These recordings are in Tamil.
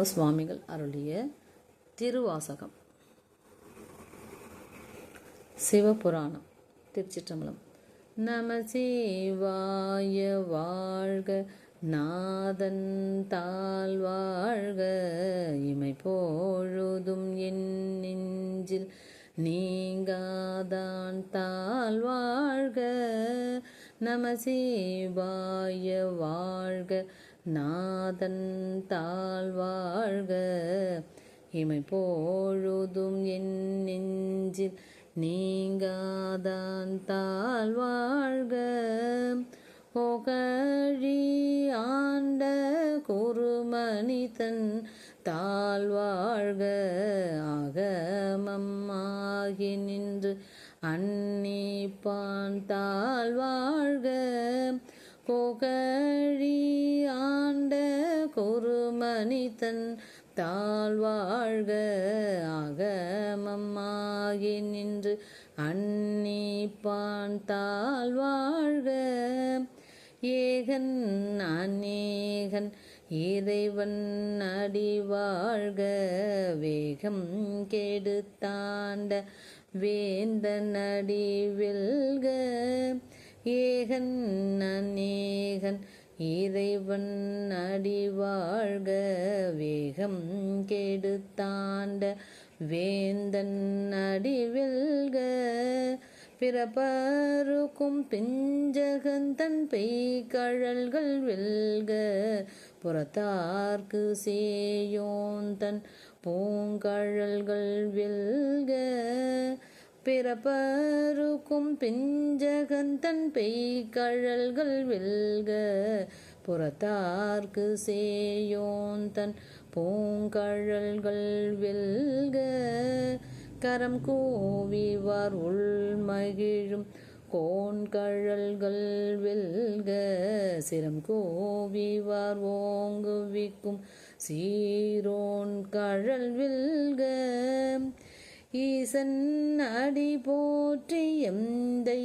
சுவாமிகள் அருளிய திருவாசகம். சிவபுராணம் திருச்சிற்றம்பலம். நம சிவாய வாழ்க நாதன் தாழ் வாழ்க இமை பொழுதும் என் நெஞ்சில் நீங்காதான் தாழ் வாழ்க. நம சிவாய வாழ்க நாதன் தாழ் வாழ்க. இமை போழுதும் என் நெஞ்சில் நீங்காதான் தாழ்வாழ்க வாழ்க. புகழி ஆண்ட குருமணிதன் அன்னிப்பான் தாழ் வாழ்க. ஏகன் அநேகன் இறைவன் அடி வாழ்க. வேகம் கெடுத்தாண்ட வேந்தன் அடி வெல்க. ஏகன் அநேகன் இறைவன் அடி வாழ்க. வேகம் கெடுத்தாண்ட வேந்தன் அடி வெல்க. பிறப்பருக்கும் பிஞ்சகந்தன் பெய்கழல்கள் வெல்க புறத்தார்க்கு சேயோந்தன் பூங்கழல்கள் வெல்க. பிறப்பருக்கும் பிஞ்சகந்தன் பெய்கழல்கள் வெல்க புறத்தார்க்கு சேயோந்தன் பூங்கழல்கள் வெல்க. கரம் கூவிவார் உள்மகிழும் கோண்கழல்கள் வெல்க. சிரம் கோவிவார் ஓங்குவிக்கும் சீரோன் கழல் வெல்க. ஈசன் அடி போற்றி எந்தை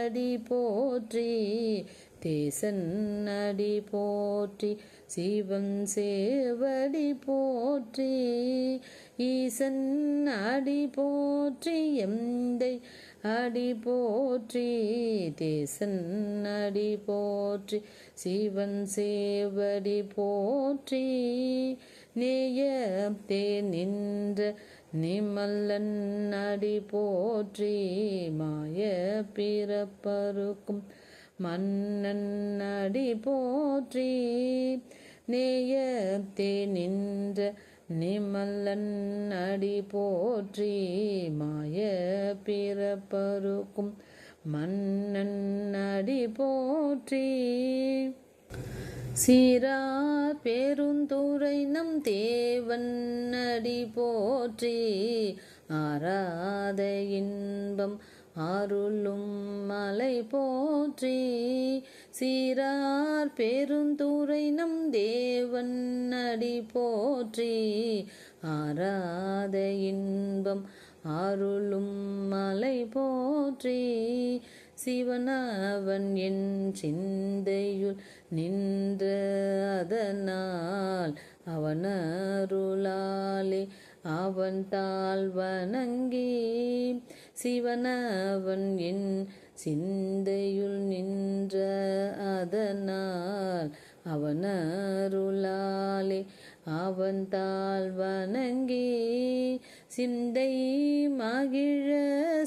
அடி போற்றி தேசன் அடி போற்றி சிவன் சேவடி போற்றி. ஈசன் அடி போற்றி எந்தை அடி போற்றி தேசன் அடி போற்றி சிவன் சேவடி போற்றி. நேயத்தே நின்ற நிமல்லன் அடி போற்றி மாய பிறப்பருக்கும் மன்னன் அடி போற்றி. நேயத்தே நின்ற நிமல்லன் அடி போற்றி மாய பிறப்பருக்கும் மன்னன் அடி போற்றி. சீரார் பெருந்துரை நம் தேவன் அடி போற்றி. ஆராத இன்பம் அருளும் மலை போற்றி சீரார் பெருந்துரை நம் தேவன் அடி போற்றி. ஆராத இன்பம் அருளும் மலை போற்றி சிவனவன் என் சிந்தையுள் நின்ற அதனால் அவனருளாலே அவன் தாழ் வணங்கி சிவனவன் என் சிந்தையுள் நின்ற அதனால் அவனருளாலே அவன் தாழ் வணங்கி சிந்தை மகிழ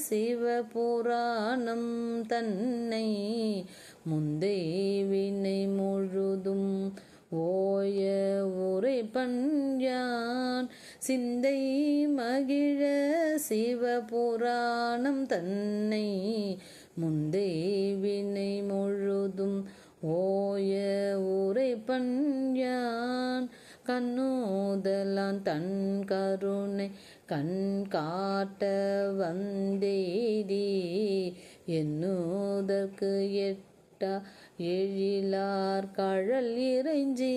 சிவபுராணம் தன்னை முந்தை வினை முழுதும் ஓய உரை பஞ்சான் சிந்தை மகிழ சிவபுராணம் தன்னை முந்தை வினை முழுதும் ஓய உரை பஞ்சான் கண்ணோதலான் தன் கருணை கண் காட்ட வந்தேதி என்னோதற்கு எட்டா எழிலார் கழல் இறைஞ்சி.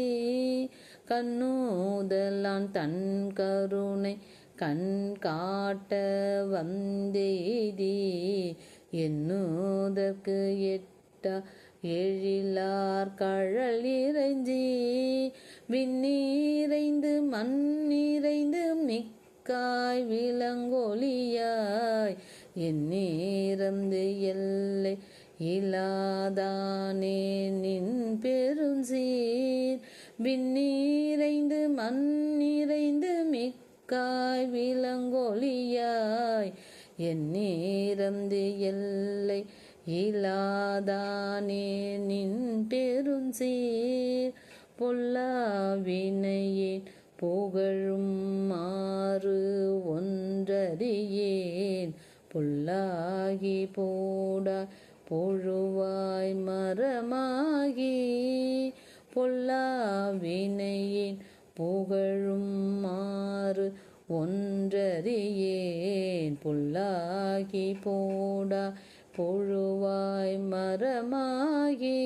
கண்ணூதலான் தன் கருணை கண் காட்ட வந்தேதி. என்னோதற்கு எட்டா எழிலார் கழல் இறைஞ்சி. விண்ணீரைந்து மண்ணீரைந்து மிக்காய் விலங்கொலியாய் எந்நீரந்து எல்லை இலாதானே நின் பெருஞ்சீர். விண்ணீரைந்து மண்ணிறைந்து மிக்காய் விலங்கொழியாய் என் நீரந்து எல்லை இலாதானே நின் பெருஞ்சீர். பொல்லாவினையேன் புகழும் மாறு ஒன்றறியேன். பொல்லாகி போட பொழுவாய் மரமாகி பொல்லாவினையின் புகழும் மாறு ஒன்றறியேன். பொல்லாகி போடா பொழுவாய் மரமாகி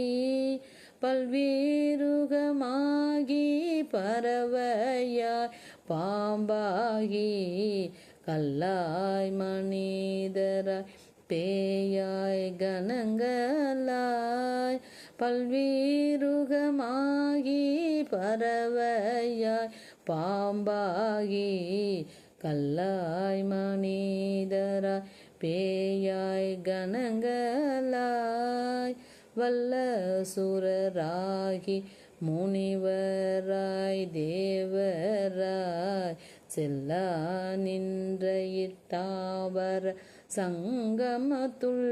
பல்வேறுகமாகி பறவையாய் பாம்பாகி கல்லாய் மனிதராய் பேயாய் கணங்களாய் பல்வீருகமாகி பறவையாய் பாம்பாகி கல்லாய் மனிதராய் பேயாய் கணங்களாய் வல்ல சுரராகி முனிவராய் தேவராய் செல்லா நின்ற இத்தாவர சங்கமத்துள்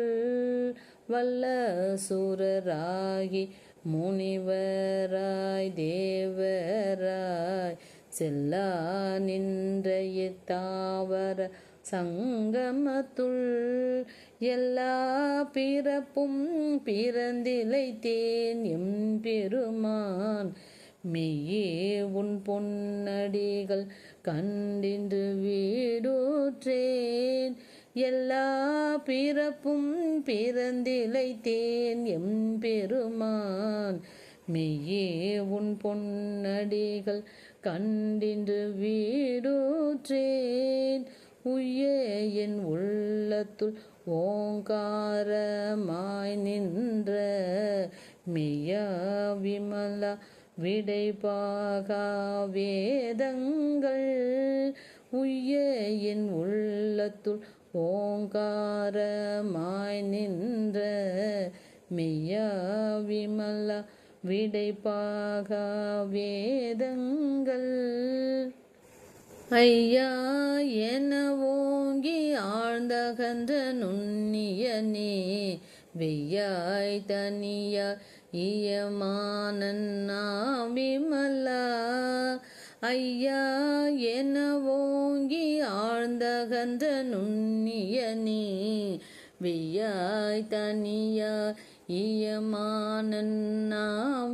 வல்ல சூரராகி முனிவராய் தேவராய் செல்லா நின்ற இத்தாவர சங்கமத்துள் எல்லா பிறப்பும் பிறந்திலைத்தேன் எம்பெருமான். மெய்யே உன் பொன்னடிகள் கண்டின்று வீடூற்றேன். எல்லா பிறப்பும் பிறந்திலைத்தேன் எம்பெருமான் மெய்யே உன் பொன்னடிகள் கண்டின்று வீடூற்றேன். உய்ய என் உள்ளத்துள் ஓங்காரமாய் நின்ற மெய்யா விமலா விடைபாகா வேதங்கள். உய்ய என் உள்ள உள்ளத்துள் ஓங்காரமாய் நின்ற மெய்யா விமலா விடைபாகா வேதங்கள். ஐயா என ஓங்கி ஆழ்ந்தகன்ற நுண்ணியனே வெய்யாய் தனியா இயமானன்னா விமலா ஐயா என ஓங்கி ஆழ்ந்தகன்ற நீ வியாய் தனியா இயமானன்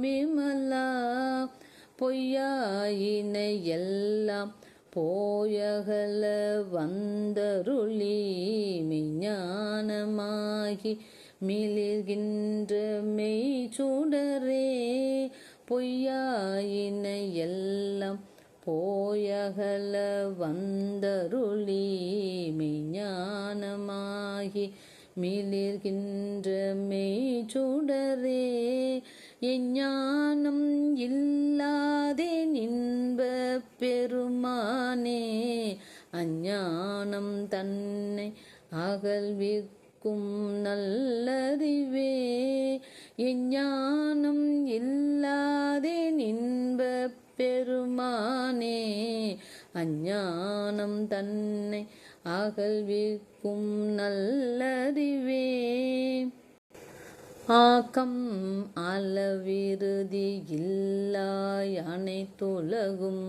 விமலா பொய்யாயினை எல்லாம் போயகல வந்தருளி மெஞ்ஞானமாகி மிளிர்கின்ற மெய் மெய்ச்சுடரே பொய்யாயினை எல்லாம் போயகல வந்தருளி மெய்ஞானமாகி மிளிர்கின்ற மெய்ச்சுடரே எஞ்ஞானம் இல்லாதே நின்ப பெருமானே அஞ்ஞானம் தன்னை அகழ்விக்கும் நல்லறிவே எஞ்ஞானம் இல்லாதே அஞ்ஞானம் தன்னை அகழ்விக்கும் நல்லறிவே ஆக்கம் அளவிருதி இல்லாய் அனைத்துலகும்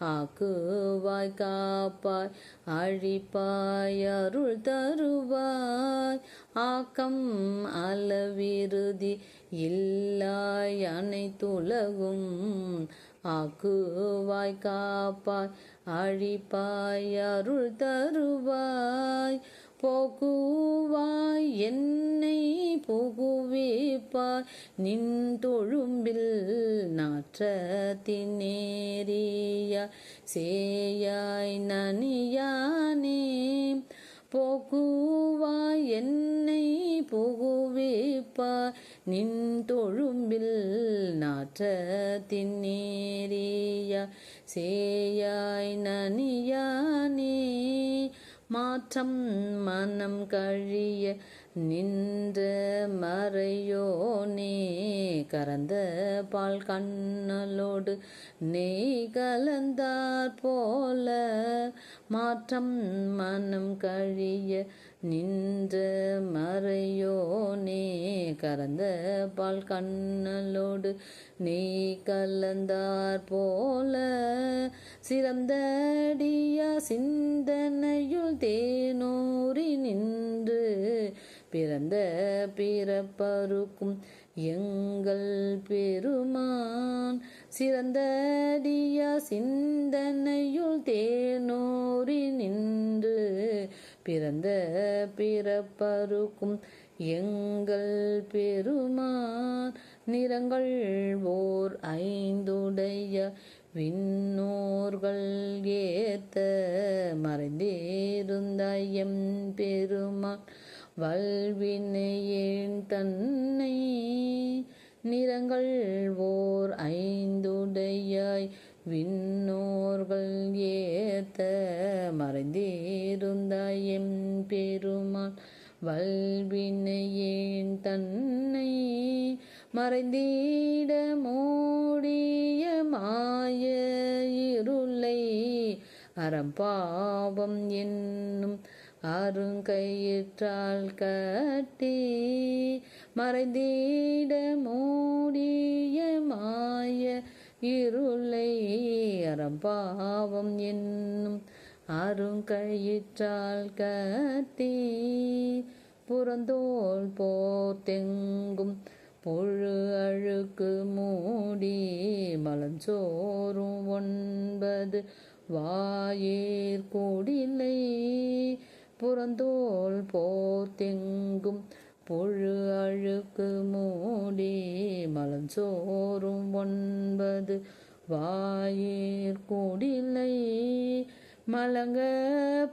ஆக்குவாய் காப்பாய் அழிப்பாய் அருள் தருவாய். ஆக்கம் அளவிருதி இல்லாய் அனைத்துலகும் ஆக்குவாய் காப்பாய் அழிப்பாய் அருள் தருவாய் போக்குவாய் என்னை புகுவிப்பாய் நின் தொழும்பில் நாற்றத்தினேறிய சேயாய் நனியானே போக்குவாய் என்னை புகு தருவிப்பாய் நின் தொழும்பில் நாற்றத்தின் நேரியா. சேயாய் நனியானே மாற்றம் மனம் கழிய நின்ற மறையோனே கறந்த பால் கண்ணலோடு நெய் கலந்தார் போல மாற்றம் மனம் கழிய நின்ற மறையோனே கறந்த பால் கண்ணலோடு நெய் கலந்தார் போல. சிறந்தடியா சிந்தனையுள் தேனோரி நின்று பிறந்த பிறப்பருக்கும் எங்கள் பெருமான் சிறந்தடிய சிந்தனையுள் தேனோரி நின்று பிறந்த பிறப்பருக்கும் எங்கள் பெருமான் நிறங்கள் ஓர் ஐந்துடைய விண்ணோர்கள் ஏத்த மறைந்திருந்த எம் பெருமான். வல்வினையேன் தன்னை நிறங்கள் ஓர் ஐந்துடையாய் விண்ணோர்கள் ஏத்த மறைந்திருந்தாய் எம் பெருமான் வல்வினையேன் தன்னை மறைந்திட மூடிய மாய இருளை அறம்பாவம் என்னும் அருங்கயிற்றால் கட்டி மறைந்திட மூடிய மாய இருளை அறம்பாவம் என்னும் அருங்கயிற்றால் கத்தி புறந்தோல் போர்த்தெங்கும் பொழு அழுக்கு மூடி மலஞ்சோறும் ஒன்பது வாயேர் கூடிலை புறந்தோல் போர்த்தெங்கும் பொழு அழுக்கு மூடி மலஞ்சோறும் ஒன்பது வாயிற் கூடிலை மலங்க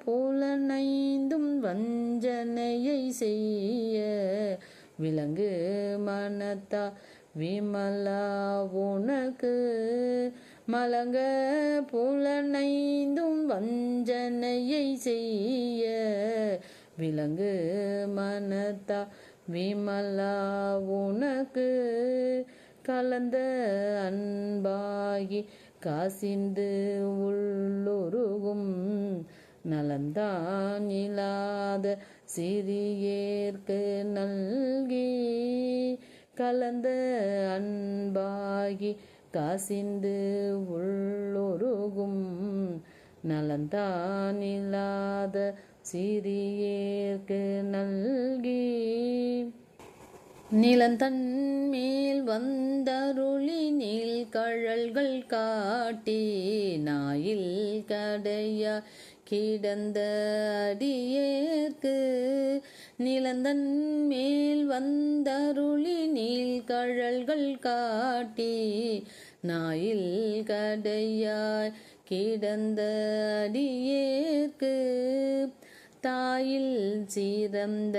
புலனைந்தும் வஞ்சனையை செய்ய விலங்கு மனத்தா விமலா உனக்கு. மலங்க புலனைந்தும் வஞ்சனையை செய்ய விலங்கு மனத்தா விமலா உனக்கு கலந்த அன்பாகி காசிந்து உள்ளுருகும் நலந்தான் இல்லாத சிறியேற்கு நல்கி கலந்த அன்பாகி காசிந்து உள்ளொருகும் நலந்தான் இல்லாத சிறியேற்கு நல்கி நிலந்தன் மேல் வந்தருளி நீல் கழல்கள் காட்டி நாயில் கடைய கிடந்த அடியேற்கு நிலந்தன் மேல் வந்தருளி நீல் கழல்கள் காட்டி நாயில் கடையாய் கிடந்த அடியேற்கு தாயில் சிறந்த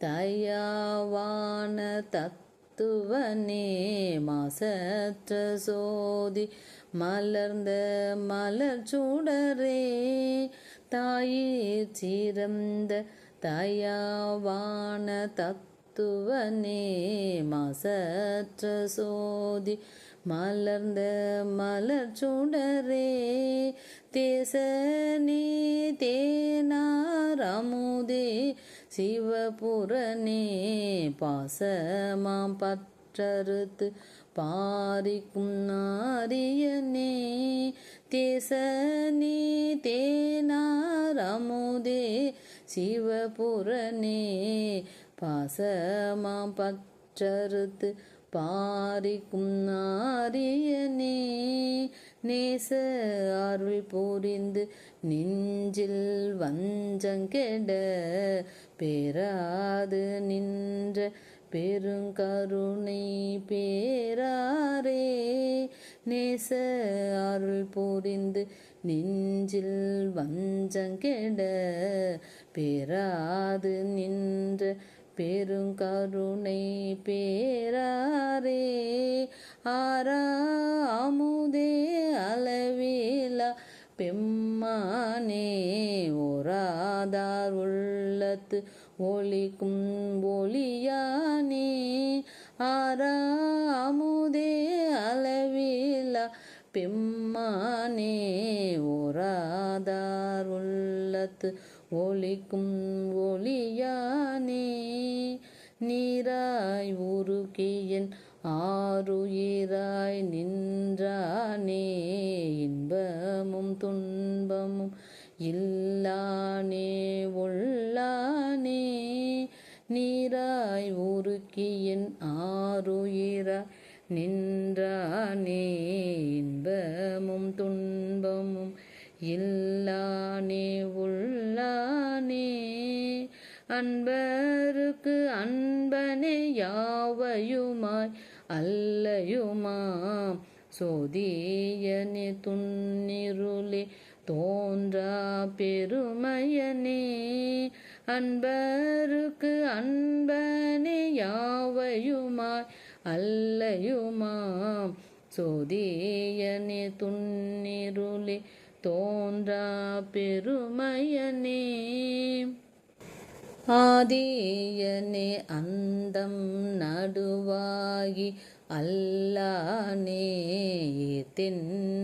தயாவான தத்துவனே மாசற்ற சோதி மலர்ந்த மலர் சுடரே. தாயிற் சிறந்த தயாவான தத்துவனே மாசற்ற சோதி மலர்ந்த மலர் சுடரே. தேசனே தேனாரமுதே சிவபுரனே பாசமாம் பற்றறுத்து பாரிக்கும் நாரியனே தேசனே தேனாரமுதே சிவபுரனே பாசமாம் பற்றறுத்து பாரிக்கும் நாரியனே நேச அருள் புரிந்து நெஞ்சில் வஞ்சங்கெட பேராது நின்ற பெருங்கருணை பேராரே. நேச அருள் புரிந்து நெஞ்சில் வஞ்சங்கெட பேராது நின்ற பெருங்கருணை பேராரே. ஆரா அமுதே அளவிலா பெம்மானே ஓராதார் உள்ளத்து ஒளிக்கும் ஒளியானே ஆரா அளவிலா பெம்மானே ஓராதார் உள்ளத்து ஒளிக்கும் ஒளியானே நீராய் உருகியன் ஆறுயிராய் நின்றானே இன்பமும் துன்பமும் இல்லானே உள்ளானே. நீராய் உருக்கியின் ஆறுயிராய் நின்றானே இன்பமும் துன்பமும் இல்லானே உள்ள அன்பருக்கு அன்பனே யாவையுமாய் அல்லையுமாம். சோதியனே துன்னிருளே தோன்றா பெருமையனே. அன்பருக்கு அன்பனே யாவையுமாய் அல்லையுமாம். சோதியனே துன்னிருளே தோன்றா பெருமையனே. ஆதியனே அந்தம் நடுவாகி அல்லானே தென்னையாட்கொண்ட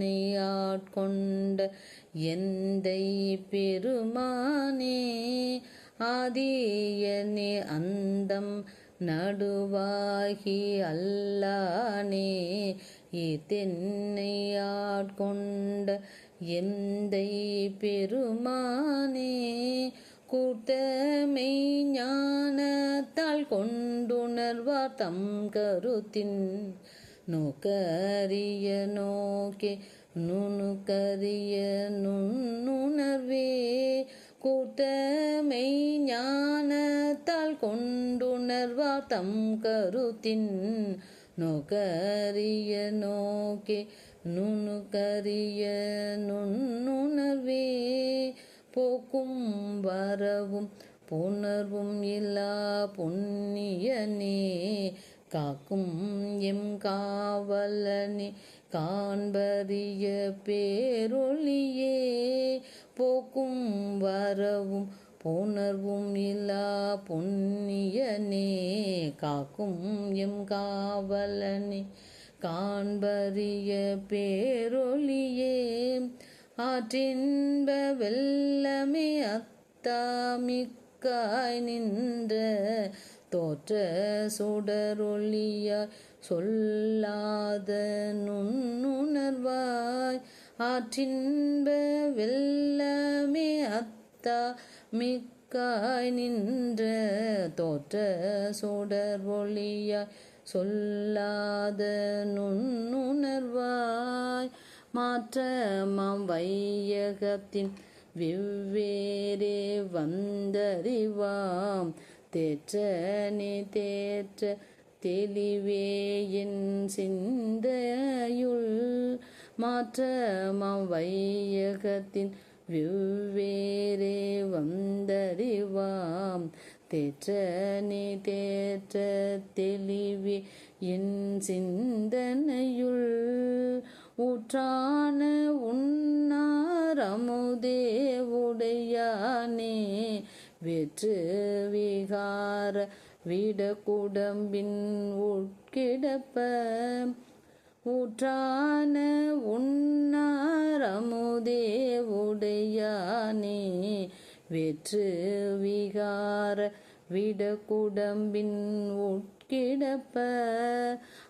எந்தை பெருமானே ஆதியனே அந்தம் நடுவாகி அல்லானே தென்னையாட்கொண்ட எந்தை பெருமானே கூட்டமை ஞானத்தால் கொண்டுணர்வார் தம் கருத்தின் நோக்கரிய நோக்கே நுணுக்கரிய நுண்ணுணர்வே. கூட்டமை ஞானத்தால் கொண்டுணர்வார் தம் கருத்தின் நோக்கரிய நோக்கே நுணுக்கரிய நுண்ணுணர்வே. போக்கும் வரவும் புணர்வும் இல்லா புண்ணியனே. காக்கும் எம் காவலனே காண்பறிய பேரொளியே போக்கும் வரவும் புணர்வும் இல்லா புண்ணியனே. காக்கும் எம் காவலனே காண்பறிய பேரொளியே ஆற்றின்ப வெல்லமே அத்தாமிக்காய் நின்ற தோற்ற சுடரொளியாய் சொல்லாத நுண்ணுணர்வாய். ஆற்றின்ப வெல்லமே அத்தா மிக்காய் நின்ற தோற்ற சுடர் ஒளியாய் சொல்லாத நுண்ணுணர்வாய். மாற்றமாம் வையகத்தின் வெவ்வேறே வந்தறிவாம். தேற்றனே தேற்ற தெளிவேயின் சிந்தையுள். மாற்றமாம் வையகத்தின் வெவ்வேறே வந்தறிவாம். தேற்றனே தேற்ற தெளிவே என் சிந்தனையுள். ஊற்றான உன்னார் உடையானே. வெற்று விகார விட குடம்பின் உட்கிடப்ப. ஊற்றான உன்னார் உடையானே. வெற்று விகார விட குடம்பின் உட் கிடப்ப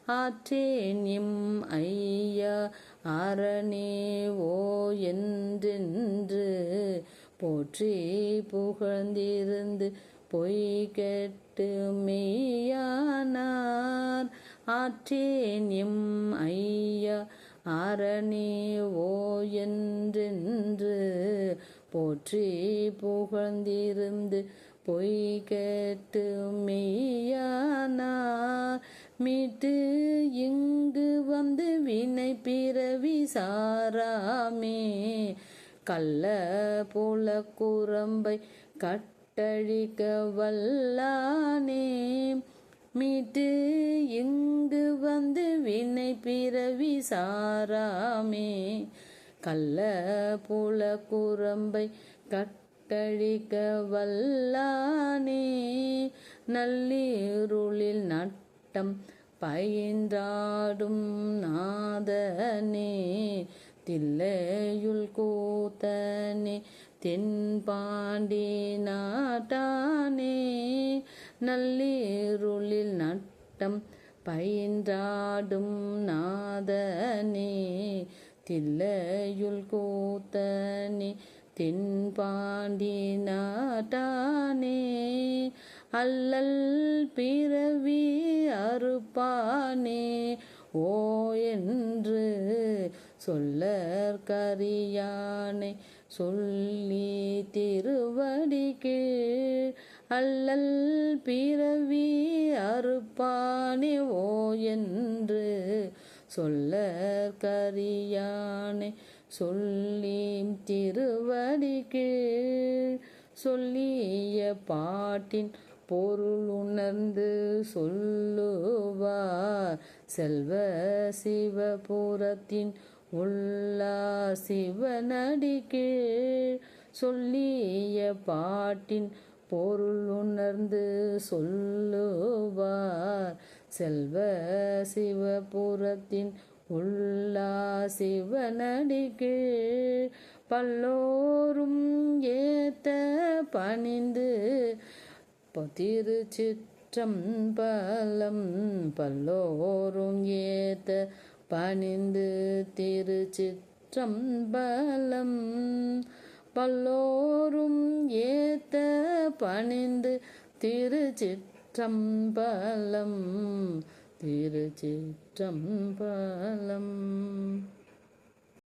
ஆற்றேன் எம் ஐயா அரணே ஓ என்றென்று. போற்றி புகழ்ந்திருந்து பொய் கெட்டு மெய்யானார். ஆற்றேன் எம் ஐயா அரணே ஓ என்றென்று. போற்றி புகழ்ந்திருந்து பொய் கேட்டு மெய்யானார் மீட்டு இங்கு வந்து வினை பிறவி சாராமே. கள்ள போல குரம்பை கட்டழிக்க வல்லானே. மீட்டு இங்கு வந்து வினை பிறவி சாராமே. கள்ள போல குரம்பை கட்டழிக்க வல்லானே நல்லீருளில் நட்டம் பயின்றாடும் நாதனே தில்லையுள் கூத்தனே தென்பாண்டி நாட்டானே நல்லீருளில் நட்டம் பயின்றாடும் நாதனே தில்லையுள் கூத்தனே தென்பாண்டி நாட்டானே அல்லல் பிறவி அறுப்பானே. ஓ என்று சொல்லற்கரியானை சொல்லி திருவடி அல்லல் பிறவி அறுப்பானே. ஓ என்று சொல்லற்கரியானை சொல்லீம் திருவடி கீழ். சொல்லிய பாட்டின் பொருள் உணர்ந்து சொல்லுவார். செல்வ சிவபுரத்தின் உள்ளா சிவனடி கீழ். சொல்லிய பாட்டின் பொருள் உணர்ந்து சொல்லுவார். செல்வ சிவபுரத்தின் உள்ளா சிவனடி பல்லோரும் ஏத்த பணிந்து திருச்சிற்றம்பலம் பல்லோரும் ஏத்த பணிந்து திருச்சிற்றம்பலம் பல்லோரும் ஏத்த பணிந்து திருச்சிற்றம்பலம் திருச்சிற்றம்பலம்